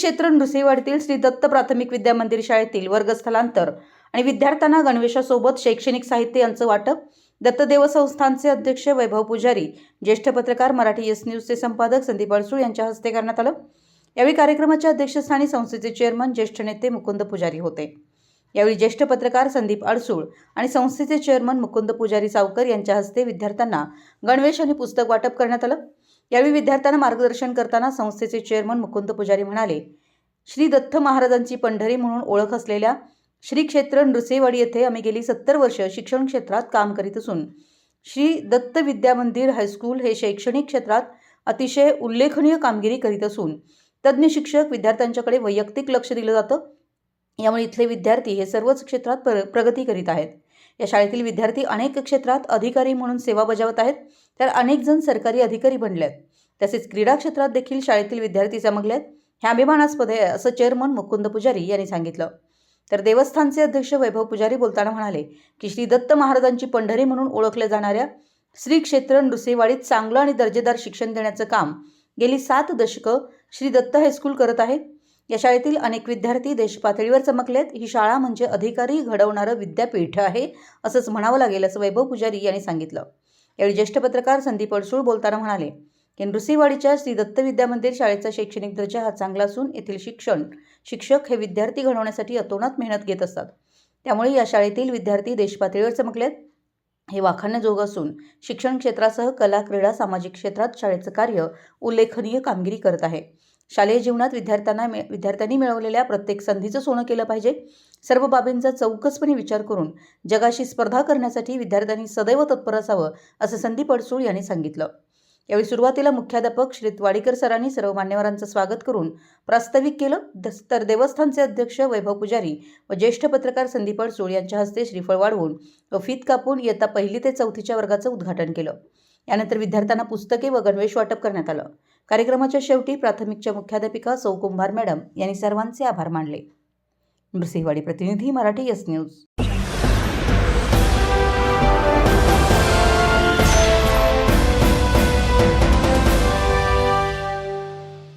क्षेत्र नृसिंहवाडीतील श्री दत्त प्राथमिक विद्या मंदिर शाळेतील वर्गस्थलांतर आणि विद्यार्थ्यांना गणवेशासोबत शैक्षणिक साहित्य यांचं वाटप दत्तदेव संस्थानचे अध्यक्ष वैभव पुजारी ज्येष्ठ पत्रकार मराठी एस न्यूजचे संपादक संदीप अडसूळ यांच्या हस्ते करण्यात आलं. यावेळी कार्यक्रमाच्या अध्यक्षस्थानी संस्थेचे चेअरमन ज्येष्ठ नेते मुकुंद पुजारी होते. यावेळी ज्येष्ठ पत्रकार संदीप अडसूळ आणि संस्थेचे चेअरमन मुकुंद पुजारी सावकर यांच्या हस्ते विद्यार्थ्यांना गणवेश आणि पुस्तक वाटप करण्यात आलं. यावेळी विद्यार्थ्यांना मार्गदर्शन करताना संस्थेचे चेअरमन मुकुंद पुजारी म्हणाले श्री दत्त महाराजांची पंढरी म्हणून ओळख असलेल्या श्री क्षेत्र नृसेवाडी येथे आम्ही गेली सत्तर वर्ष शिक्षण क्षेत्रात काम करीत असून श्री दत्त विद्या मंदिर हायस्कूल हे शैक्षणिक क्षेत्रात अतिशय उल्लेखनीय कामगिरी करीत असून तज्ज्ञ शिक्षक विद्यार्थ्यांच्याकडे वैयक्तिक लक्ष दिलं जातं यामुळे इथले विद्यार्थी हे सर्वच क्षेत्रात प्र प्रगती करीत आहेत. या शाळेतील विद्यार्थी अनेक क्षेत्रात अधिकारी म्हणून सेवा बजावत आहेत. तर अनेक जण सरकारी अधिकारी बनले आहेत. तसेच क्रीडा क्षेत्रात देखील शाळेतील विद्यार्थी चमकले आहेत. हे अभिमानास्पद आहे असं चेअरमन मुकुंद पुजारी यांनी सांगितलं. तर देवस्थानचे अध्यक्ष वैभव पुजारी बोलताना म्हणाले की श्री दत्त महाराजांची पंढरी म्हणून ओळखल्या जाणाऱ्या श्री क्षेत्र नृसेवाडीत चांगलं आणि दर्जेदार शिक्षण देण्याचं काम गेली सात दशकं श्री दत्त हायस्कूल करत आहे. या शाळेतील अनेक विद्यार्थी देशपातळीवर चमकलेत. ही शाळा म्हणजे अधिकारी घडवणारं विद्यापीठ आहे असंच म्हणावं लागेल असं वैभव पुजारी यांनी सांगितलं. यावेळी ज्येष्ठ पत्रकार संदीप अडसूळ बोलताना म्हणाले की नृसिंहवाडीच्या श्री दत्त विद्यामंदिर शाळेचा शैक्षणिक दर्जा हा चांगला असून येथील शिक्षण शिक्षक हे विद्यार्थी घडवण्यासाठी अतोनात मेहनत घेत असतात. त्यामुळे या शाळेतील विद्यार्थी देशपातळीवर चमकलेत. हे वाखाणण्याजोगं असून शिक्षण क्षेत्रासह कला क्रीडा सामाजिक क्षेत्रात शाळेचं कार्य उल्लेखनीय कामगिरी करत आहे. शालेय जीवनात विद्यार्थ्यांना मिळ विद्यार्थ्यांनी मिळवलेल्या प्रत्येक संधीचं सोनं केलं पाहिजे. सर्व बाबींचा चौकसपणे विचार करून जगाशी स्पर्धा करण्यासाठी विद्यार्थ्यांनी सदैव तत्पर असावं असं संदीप अडसूळ यांनी सांगितलं. यावेळी सुरुवातीला मुख्याध्यापक श्री वाडीकर सरांनी सर्व मान्यवरांचं स्वागत करून प्रास्ताविक केलं. तर देवस्थानचे अध्यक्ष वैभव पुजारी व ज्येष्ठ पत्रकार संदीप अडसूळ यांच्या हस्ते श्रीफळ वाढवून व फीत कापून इयत्ता पहिली ते चौथीच्या वर्गाचं उद्घाटन केलं. यानंतर विद्यार्थ्यांना पुस्तके व गणवेश वाटप करण्यात आलं. कार्यक्रमाच्या शेवटी प्राथमिकच्या मुख्याध्यापिका सौ कुंभार मॅडम यांनी सर्वांचे आभार मानले. नृसिंहवाडी प्रतिनिधी मराठी एस न्यूज